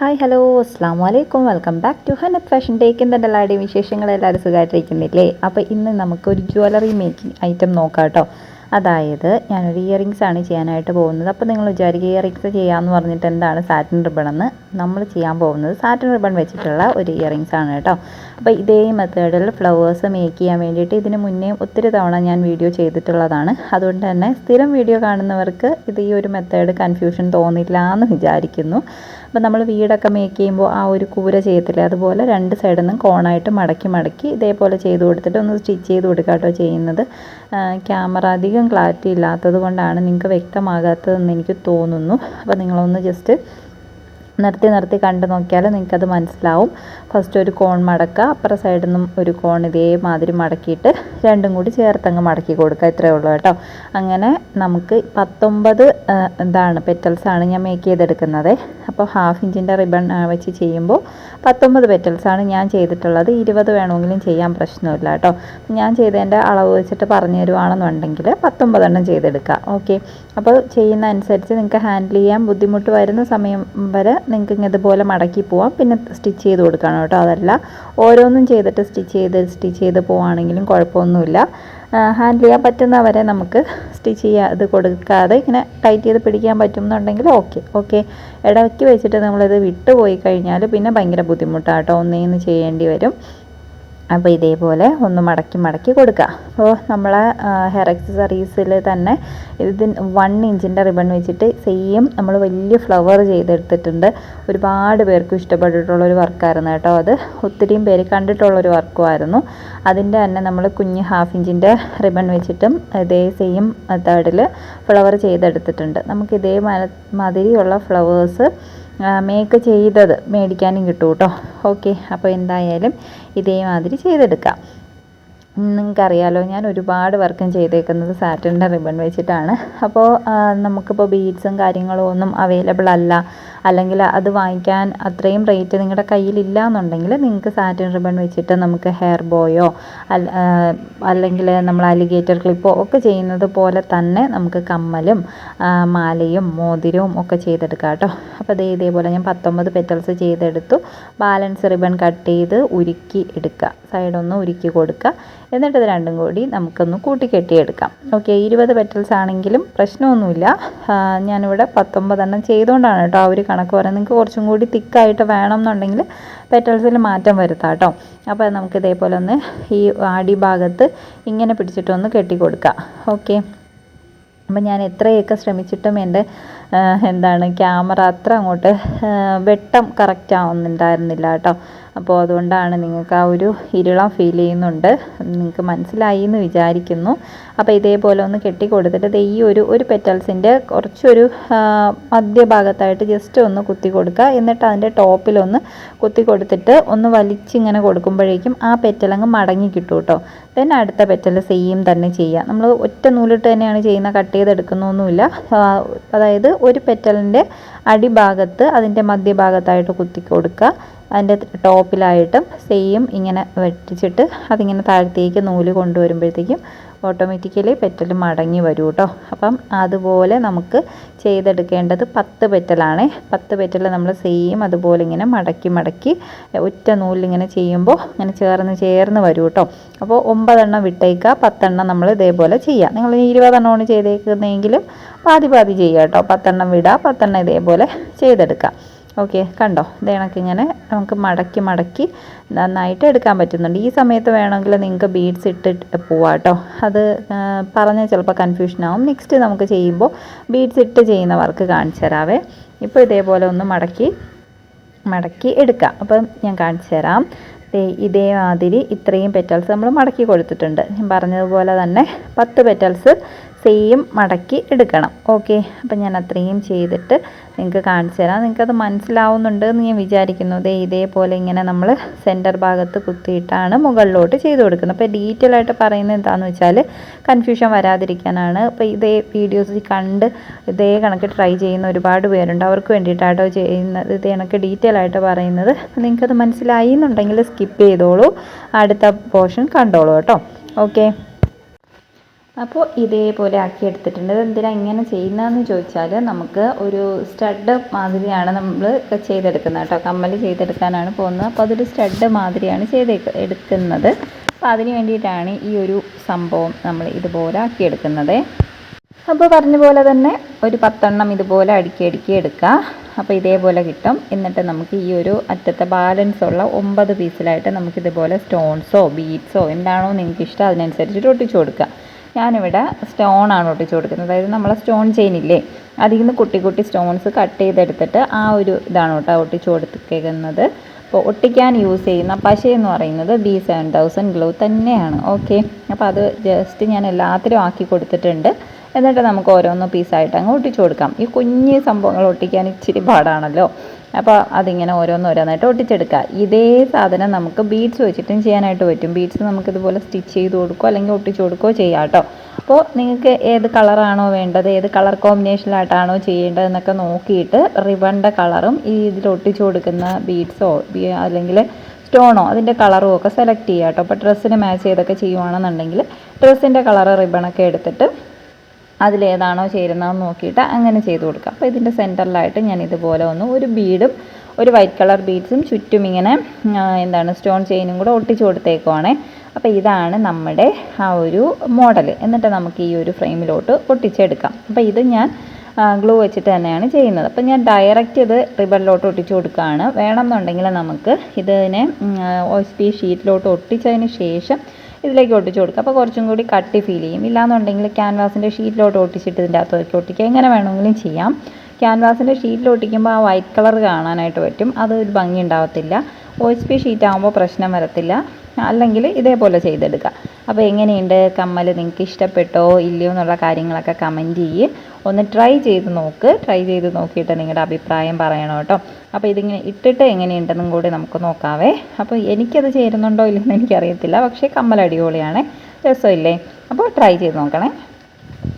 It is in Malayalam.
ഹായ് ഹലോ അസ്സാം വലൈക്കും welcome back to Hanath fashion take എന്തെല്ലാവരുടെയും വിശേഷങ്ങൾ എല്ലാവരും സുഖമായിട്ടിരിക്കുന്നില്ലേ? അപ്പോൾ ഇന്ന് നമുക്കൊരു ജ്വല്ലറി മേക്കിംഗ് ഐറ്റം നോക്കാം കേട്ടോ. അതായത് ഞാനൊരു ഇയറിങ്സ് ആണ് ചെയ്യാനായിട്ട് പോകുന്നത്. അപ്പോൾ നിങ്ങൾ വിചാരിക്കുക ഇയറിങ്സ് ചെയ്യാമെന്ന് പറഞ്ഞിട്ട് എന്താണ് സാറ്റിൻ റിബൺ എന്ന്. നമ്മൾ ചെയ്യാൻ പോകുന്നത് സാറ്റിൻ റിബൺ വെച്ചിട്ടുള്ള ഒരു ഇയറിങ്സ് ആണ് കേട്ടോ. അപ്പോൾ ഇതേ മെത്തേഡിൽ ഫ്ലവേഴ്സ് മേക്ക് ചെയ്യാൻ വേണ്ടിയിട്ട് ഇതിന് മുന്നേ ഒത്തിരി തവണ ഞാൻ വീഡിയോ ചെയ്തിട്ടുള്ളതാണ്. അതുകൊണ്ട് തന്നെ സ്ഥിരം വീഡിയോ കാണുന്നവർക്ക് ഇത് ഈ ഒരു മെത്തേഡ് കൺഫ്യൂഷൻ തോന്നില്ല എന്ന് വിചാരിക്കുന്നു. അപ്പോൾ നമ്മൾ വീടൊക്കെ മേക്ക് ചെയ്യുമ്പോൾ ആ ഒരു കൂര ചെയ്യത്തില്ലേ? അതുപോലെ രണ്ട് സൈഡിൽ നിന്നും കോണായിട്ട് മടക്കി മടക്കി ഇതേപോലെ ചെയ്ത് കൊടുത്തിട്ട് ഒന്ന് സ്റ്റിച്ച് ചെയ്ത് കൊടുക്കാട്ടോ കേട്ടോ ചെയ്യുന്നത് ക്യാമറ അധികം ക്ലാരിറ്റി ഇല്ലാത്തത് കൊണ്ടാണ് നിങ്ങൾക്ക് വ്യക്തമാകാത്തതെന്ന് എനിക്ക് തോന്നുന്നു. അപ്പോൾ നിങ്ങളൊന്ന് ജസ്റ്റ് നിർത്തി നിർത്തി കണ്ടു നോക്കിയാൽ നിങ്ങൾക്കത് മനസ്സിലാവും. ഫസ്റ്റ് ഒരു കോൺ മടക്കുക അപ്പുറ സൈഡിൽ നിന്നും ഒരു കോൺ ഇതേമാതിരി മടക്കിയിട്ട് രണ്ടും കൂടി ചേർത്തങ്ങ് മടക്കി കൊടുക്കുക. ഇത്രയേ ഉള്ളൂ കേട്ടോ. അങ്ങനെ നമുക്ക് പത്തൊമ്പത് ഇതാണ് പെറ്റൽസാണ് ഞാൻ മേക്ക് ചെയ്തെടുക്കുന്നത്. അപ്പോൾ ഹാഫ് ഇഞ്ചിന്റെ റിബൺ വെച്ച് ചെയ്യുമ്പോൾ പത്തൊമ്പത് പെറ്റൽസാണ് ഞാൻ ചെയ്തിട്ടുള്ളത്. ഇരുപത് വേണമെങ്കിലും ചെയ്യാൻ പ്രശ്നമില്ല കേട്ടോ. ഞാൻ ചെയ്തതിന്റെ അളവ് വെച്ചിട്ട് പറഞ്ഞു തരുവാണെന്നുണ്ടെങ്കിൽ പത്തൊമ്പതെണ്ണം ചെയ്തെടുക്കുക. ഓക്കെ അപ്പോൾ ചെയ്യുന്ന അനുസരിച്ച് നിങ്ങൾക്ക് ഹാൻഡിൽ ചെയ്യാൻ ബുദ്ധിമുട്ട് വരുന്ന സമയം വരെ നിങ്ങൾക്ക് ഇതുപോലെ മടക്കി പോവാം. പിന്നെ സ്റ്റിച്ച് ചെയ്ത് കൊടുക്കണം കേട്ടോ. അതല്ല ഓരോന്നും ചെയ്തിട്ട് സ്റ്റിച്ച് ചെയ്ത് സ്റ്റിച്ച് ചെയ്ത് പോവുകയാണെങ്കിലും കുഴപ്പമൊന്നുമില്ല. ഹാൻഡിൽ ചെയ്യാൻ പറ്റുന്നവരെ നമുക്ക് സ്റ്റിച്ച് ചെയ്യാൻ ഇത് കൊടുക്കാതെ ഇങ്ങനെ ടൈറ്റ് ചെയ്ത് പിടിക്കാൻ പറ്റുമെന്നുണ്ടെങ്കിൽ ഓക്കെ ഓക്കെ. ഇടയ്ക്ക് വെച്ചിട്ട് നമ്മളിത് വിട്ടുപോയി കഴിഞ്ഞാൽ പിന്നെ ഭയങ്കര ബുദ്ധിമുട്ടാട്ടോ ഒന്നേന്ന് ചെയ്യേണ്ടി വരും. അപ്പോൾ ഇതേപോലെ ഒന്ന് മടക്കി മടക്കി കൊടുക്കുക. അപ്പോൾ നമ്മളെ ഹെയർ അക്സസറീസിൽ തന്നെ ഇത് വൺ ഇഞ്ചിന്റെ റിബൺ വെച്ചിട്ട് സെയിം നമ്മൾ വലിയ ഫ്ലവർ ചെയ്തെടുത്തിട്ടുണ്ട്. ഒരുപാട് പേർക്ക് ഇഷ്ടപ്പെട്ടിട്ടുള്ളൊരു വർക്കായിരുന്നു കേട്ടോ അത്. ഒത്തിരിയും പേര് കണ്ടിട്ടുള്ളൊരു വർക്കുമായിരുന്നു. അതിന്റെ തന്നെ നമ്മൾ കുഞ്ഞ് ഹാഫ് ഇഞ്ചിന്റെ റിബൺ വെച്ചിട്ടും ഇതേ സെയിം മെത്തേഡിൽ ഫ്ലവർ ചെയ്തെടുത്തിട്ടുണ്ട്. നമുക്ക് ഇതേ മാതിരിയുള്ള ഫ്ലവേഴ്സ് മേക്ക് ചെയ്തത്. മേടിക്കാനും കിട്ടും കേട്ടോ ഓക്കെ അപ്പോൾ എന്തായാലും ഇതേമാതിരി ചെയ്തെടുക്കാം. നിങ്ങൾക്കറിയാലോ ഞാൻ ഒരുപാട് വർക്കും ചെയ്തേക്കുന്നത് സാറ്റന്റെ റിബൺ വെച്ചിട്ടാണ്. അപ്പോൾ നമുക്കിപ്പോൾ ബീഡ്സും കാര്യങ്ങളും ഒന്നും അവൈലബിൾ അല്ല. അല്ലെങ്കിൽ അത് വാങ്ങിക്കാൻ അത്രയും റേറ്റ് നിങ്ങളുടെ കയ്യിലില്ല എന്നുണ്ടെങ്കിൽ നിങ്ങൾക്ക് സാറ്റിൻ റിബൺ വെച്ചിട്ട് നമുക്ക് ഹെയർ ബോയോ അല്ലെങ്കിൽ നമ്മൾ അലിഗേറ്റർ ക്ലിപ്പോ ഒക്കെ ചെയ്യുന്നത് പോലെ തന്നെ നമുക്ക് കമ്മലും മാലയും മോതിരവും ഒക്കെ ചെയ്തെടുക്കാം കേട്ടോ. അപ്പോൾ അതേ ഇതേപോലെ ഞാൻ പത്തൊമ്പത് പെറ്റൽസ് ചെയ്തെടുത്തു. ബാലൻസ് റിബൺ കട്ട് ചെയ്ത് ഉരുക്കി എടുക്കുക. സൈഡൊന്ന് ഉരുക്കി കൊടുക്കുക. എന്നിട്ട് രണ്ടും കൂടി നമുക്കൊന്ന് കൂട്ടിക്കെട്ടിയെടുക്കാം. ഓക്കെ ഇരുപത് പെറ്റൽസ് ആണെങ്കിലും പ്രശ്നമൊന്നുമില്ല. ഞാനിവിടെ പത്തൊമ്പതെണ്ണം ചെയ്തുകൊണ്ടാണ് കേട്ടോ ആ ഒരു കണക്ക് പറയുന്നത്. നിങ്ങൾക്ക് കുറച്ചും കൂടി തിക്കായിട്ട് വേണം എന്നുണ്ടെങ്കിൽ പെറ്റൽസിൽ മാറ്റം വരുത്താം കേട്ടോ. അപ്പോൾ നമുക്ക് ഇതേപോലെ ഒന്ന് ഈ അടിഭാഗത്ത് ഇങ്ങനെ പിടിച്ചിട്ടൊന്ന് കൊടുക്കാം ഓക്കെ അപ്പം ഞാൻ എത്രയൊക്കെ ശ്രമിച്ചിട്ടും എന്റെ എന്താണ് ക്യാമറ അത്ര അങ്ങോട്ട് വെട്ടം കറക്റ്റ് ആവുന്നുണ്ടായിരുന്നില്ല കേട്ടോ. അപ്പോൾ അതുകൊണ്ടാണ് നിങ്ങൾക്ക് ആ ഒരു ഇരുളം ഫീൽ ചെയ്യുന്നുണ്ട്. നിങ്ങൾക്ക് മനസ്സിലായി എന്ന് വിചാരിക്കുന്നു. അപ്പോൾ ഇതേപോലെ ഒന്ന് കെട്ടി കൊടുത്തിട്ട് ഈ ഒരു ഒരു പെറ്റൽസിന്റെ കുറച്ചൊരു മധ്യഭാഗത്തായിട്ട് ജസ്റ്റ് ഒന്ന് കുത്തി കൊടുക്കുക എന്നിട്ട് അതിന്റെ ടോപ്പിലൊന്ന് കുത്തി കൊടുത്തിട്ട് ഒന്ന് വലിച്ചിങ്ങനെ കൊടുക്കുമ്പോഴേക്കും ആ പെറ്റലങ്ങ് മടങ്ങി കിട്ടും കേട്ടോ. ദെൻ അടുത്ത പെറ്റൽ സെയിം തന്നെ ചെയ്യുക. നമ്മൾ ഒറ്റ നൂലിട്ട് തന്നെയാണ് ചെയ്യുന്ന കട്ട് ചെയ്തെടുക്കുന്നൊന്നുമില്ല. അതായത് ഒരു പെറ്റലിന്റെ അടിഭാഗത്ത് അതിന്റെ മധ്യഭാഗത്തായിട്ട് കുത്തി കൊടുക്കുക അതിന്റെ ടോപ്പിലായിട്ടും സെയിം ഇങ്ങനെ വെട്ടിച്ചിട്ട് അതിങ്ങനെ താഴത്തേക്ക് നൂൽ കൊണ്ടുവരുമ്പോഴത്തേക്കും ഓട്ടോമാറ്റിക്കലി പെറ്റൽ മടങ്ങി വരും കേട്ടോ. അപ്പം അതുപോലെ നമുക്ക് ചെയ്തെടുക്കേണ്ടത് പത്ത് പെറ്റലാണ്. പത്ത് പെറ്റൽ നമ്മൾ സെയിം അതുപോലെ ഇങ്ങനെ മടക്കി മടക്കി ഒറ്റ നൂലിങ്ങനെ ചെയ്യുമ്പോൾ ഇങ്ങനെ ചേർന്ന് ചേർന്ന് വരും കേട്ടോ. അപ്പോൾ ഒമ്പതെണ്ണം വിട്ടേക്കുക പത്തെണ്ണം നമ്മൾ ഇതേപോലെ ചെയ്യാം നിങ്ങൾ ഇരുപതെണ്ണമാണ് ചെയ്തേക്കുന്നതെങ്കിലും പാതി പാതി ചെയ്യുക കേട്ടോ. പത്തെണ്ണം വിടുക പത്തെണ്ണം ഇതേപോലെ ചെയ്തെടുക്കാം ഓക്കെ കണ്ടോ? ഇത് ഇങ്ങനെ നമുക്ക് മടക്കി മടക്കി നന്നായിട്ട് എടുക്കാൻ പറ്റുന്നുണ്ട്. ഈ സമയത്ത് വേണമെങ്കിൽ നിങ്ങൾക്ക് ബീഡ്സ് ഇട്ട് പോവാം കേട്ടോ അത് പറഞ്ഞാൽ ചിലപ്പോൾ കൺഫ്യൂഷൻ ആവും. നെക്സ്റ്റ് നമുക്ക് ചെയ്യുമ്പോൾ ബീഡ്സ് ഇട്ട് ചെയ്യുന്ന വർക്ക് കാണിച്ചു തരാവേ. ഇപ്പോൾ ഇതേപോലെ ഒന്ന് മടക്കി മടക്കി എടുക്കാം. അപ്പം ഞാൻ കാണിച്ചു തരാം. ഇതേമാതിരി ഇത്രയും പെറ്റൽസ് നമ്മൾ മടക്കി കൊടുത്തിട്ടുണ്ട്. ഞാൻ പറഞ്ഞതുപോലെ തന്നെ പത്ത് പെറ്റൽസ് സെയിം മടക്കി എടുക്കണം. ഓക്കെ അപ്പം ഞാൻ അത്രയും ചെയ്തിട്ട് നിങ്ങൾക്ക് കാണിച്ചു തരാം. നിങ്ങൾക്കത് മനസ്സിലാവുന്നുണ്ട് എന്ന് ഞാൻ വിചാരിക്കുന്നു. ദേ ഇതേപോലെ ഇങ്ങനെ നമ്മൾ സെന്റർ ഭാഗത്ത് കുത്തിയിട്ടാണ് മുകളിലോട്ട് ചെയ്ത് കൊടുക്കുന്നത്. അപ്പോൾ ഡീറ്റെയിൽ ആയിട്ട് പറയുന്നത് എന്താണെന്ന് വെച്ചാൽ കൺഫ്യൂഷൻ വരാതിരിക്കാനാണ്. അപ്പോൾ ഇതേ വീഡിയോസ് കണ്ട് ഇതേ കണക്ക് ട്രൈ ചെയ്യുന്ന ഒരുപാട് പേരുണ്ട്. അവർക്ക് വേണ്ടിയിട്ടാട്ടോ ചെയ്യുന്നത്. ഇതേ കണക്ക് ഡീറ്റെയിൽ ആയിട്ട് പറയുന്നത്. നിങ്ങൾക്കത് മനസ്സിലായി എന്നുണ്ടെങ്കിൽ സ്കിപ്പ് ചെയ്തോളൂ. അടുത്ത പോർഷൻ കണ്ടോളൂ കേട്ടോ. ഓക്കെ അപ്പോൾ ഇതേപോലെ ആക്കി എടുത്തിട്ടുണ്ട് എന്തിനാ ഇങ്ങനെ ചെയ്യുന്നതെന്ന് ചോദിച്ചാൽ നമുക്ക് ഒരു സ്റ്റഡ് മാതിരിയാണ് നമ്മൾ ചെയ്തെടുക്കുന്നത് കേട്ടോ. കമ്മൽ ചെയ്തെടുക്കാനാണ് പോകുന്നത്. അപ്പോൾ അതൊരു സ്റ്റഡ് മാതിരിയാണ് ചെയ്ത് എടുക്കുന്നത്. അപ്പോൾ അതിന് വേണ്ടിയിട്ടാണ് ഈ ഒരു സംഭവം നമ്മൾ ഇതുപോലെ ആക്കിയെടുക്കുന്നത്. അപ്പോൾ പറഞ്ഞ പോലെ തന്നെ ഒരു പത്തെണ്ണം ഇതുപോലെ അടുക്കി അടുക്കി എടുക്കുക അപ്പോൾ ഇതേപോലെ കിട്ടും. എന്നിട്ട് നമുക്ക് ഈ ഒരു അറ്റത്തെ ബാലൻസ് ഉള്ള ഒമ്പത് പീസിലായിട്ട് നമുക്കിതുപോലെ സ്റ്റോൺസോ ബീഡ്സോ എന്താണോ നിങ്ങൾക്ക് ഇഷ്ടം അതിനനുസരിച്ചിട്ട് ഒട്ടിച്ചു കൊടുക്കുക ഞാനിവിടെ സ്റ്റോൺ ആണ് ഒട്ടിച്ചു കൊടുക്കുന്നത്. അതായത് നമ്മളെ സ്റ്റോൺ ചെയിനില്ലേ അതിൽ നിന്ന് കുട്ടി കുട്ടി സ്റ്റോൺസ് കട്ട് ചെയ്തെടുത്തിട്ട് ആ ഒരു ഇതാണ് കേട്ടോ ഒട്ടിച്ചു കൊടുത്തേക്കുന്നത്. അപ്പോൾ ഒട്ടിക്കാൻ യൂസ് ചെയ്യുന്ന പശ എന്ന് പറയുന്നത് ബി സെവൻ തൗസൻഡ് ഗ്ലോ തന്നെയാണ്. ഓക്കെ. അപ്പോൾ അത് ജസ്റ്റ് ഞാൻ എല്ലാത്തിലും ആക്കി കൊടുത്തിട്ടുണ്ട്. എന്നിട്ട് നമുക്ക് ഓരോന്ന് പീസായിട്ട് അങ്ങ് ഒട്ടിച്ചു കൊടുക്കാം. ഈ കുഞ്ഞ് സംഭവങ്ങൾ ഒട്ടിക്കാൻ ഇച്ചിരി പാടാണല്ലോ. അപ്പോൾ അതിങ്ങനെ ഓരോന്നോരോന്നായിട്ട് ഒട്ടിച്ചെടുക്കുക. ഇതേ സാധനം നമുക്ക് ബീഡ്സ് വെച്ചിട്ടും ചെയ്യാനായിട്ട് പറ്റും. ബീഡ്സ് നമുക്ക് ഇതുപോലെ സ്റ്റിച്ച് ചെയ്ത് കൊടുക്കുകയോ അല്ലെങ്കിൽ ഒട്ടിച്ചു കൊടുക്കുകയോ ചെയ്യാം കേട്ടോ. അപ്പോൾ നിങ്ങൾക്ക് ഏത് കളറാണോ വേണ്ടത് ഏത് കളർ കോമ്പിനേഷനിലായിട്ടാണോ ചെയ്യേണ്ടതെന്നൊക്കെ നോക്കിയിട്ട് റിബണിന്റെ കളറും ഈ ഇതിൽ ഒട്ടിച്ചു കൊടുക്കുന്ന ബീഡ്സോ അല്ലെങ്കിൽ സ്റ്റോണോ അതിന്റെ കളറും ഒക്കെ സെലക്ട് ചെയ്യുക കേട്ടോ. അപ്പോൾ ഡ്രസ്സിന് മാച്ച് ചെയ്തൊക്കെ ചെയ്യുവാണെന്നുണ്ടെങ്കിൽ ഡ്രസ്സിന്റെ കളറ് റിബണൊക്കെ എടുത്തിട്ട് അതിലേതാണോ ചേരുന്നതെന്ന് നോക്കിയിട്ട് അങ്ങനെ ചെയ്ത് കൊടുക്കുക അപ്പോൾ ഇതിന്റെ സെന്ററിലായിട്ട് ഞാൻ ഇതുപോലെ ഒന്ന് ഒരു ബീഡും ഒരു വൈറ്റ് കളർ ബീഡ്സും ചുറ്റും ഇങ്ങനെ എന്താണ് സ്റ്റോൺ ചെയിനും കൂടെ ഒട്ടിച്ചു കൊടുത്തേക്കുവാണേ. അപ്പോൾ ഇതാണ് നമ്മുടെ ആ ഒരു മോഡൽ എന്നിട്ട് നമുക്ക് ഈ ഒരു ഫ്രെയിമിലോട്ട് ഒട്ടിച്ചെടുക്കാം. അപ്പോൾ ഇത് ഞാൻ ഗ്ലൂ വെച്ചിട്ട് തന്നെയാണ് ചെയ്യുന്നത്. അപ്പോൾ ഞാൻ ഡയറക്റ്റ് ഇത് റിബണിലോട്ട് ഒട്ടിച്ചു കൊടുക്കുകയാണ്. വേണമെന്നുണ്ടെങ്കിൽ നമുക്ക് ഇതിനെ ഒ എസ് പി ഷീറ്റിലോട്ട് ഒട്ടിച്ചതിന് ശേഷം ഇതിലേക്ക് ഒട്ടിച്ച് കൊടുക്കുക. അപ്പോൾ കുറച്ചും കൂടി കട്ടി ഫീൽ ചെയ്യും. ഇല്ലാന്നുണ്ടെങ്കിൽ ക്യാൻവാസിന്റെ ഷീറ്റിലോട്ട് ഒട്ടിച്ചിട്ട് ഇതിന്റെ അകത്തേക്ക് ഒട്ടിക്കുക. എങ്ങനെ വേണമെങ്കിലും ചെയ്യാം. ക്യാൻവാസിന്റെ ഷീറ്റിൽ ഒട്ടിക്കുമ്പോൾ ആ വൈറ്റ് കളർ കാണാനായിട്ട് പറ്റും. അത് ഒരു ഭംഗി ഉണ്ടാവത്തില്ല. ഒ എച്ച് പി ഷീറ്റ് ആകുമ്പോൾ പ്രശ്നം വരത്തില്ല. അല്ലെങ്കിൽ ഇതേപോലെ ചെയ്തെടുക്കുക. അപ്പോൾ എങ്ങനെയുണ്ട്? കമ്മൽ നിങ്ങൾക്ക് ഇഷ്ടപ്പെട്ടോ? ഇല്ലയോ എന്നുള്ള കാര്യങ്ങളൊക്കെ കമന്റ് ചെയ്യ്. ഒന്ന് ട്രൈ ചെയ്ത് നോക്ക്. ട്രൈ ചെയ്ത് നോക്കിയിട്ട് നിങ്ങളുടെ അഭിപ്രായം പറയണം കേട്ടോ. അപ്പോൾ ഇതിങ്ങനെ ഇട്ടിട്ട് എങ്ങനെയുണ്ടെന്നും കൂടി നമുക്ക് നോക്കാവേ. അപ്പോൾ എനിക്കത് ചേരുന്നുണ്ടോ ഇല്ലെന്ന് എനിക്കറിയത്തില്ല. പക്ഷേ കമ്മൽ അടിപൊളിയാണ്. രസമില്ലേ? അപ്പോൾ ട്രൈ ചെയ്ത് നോക്കണേ.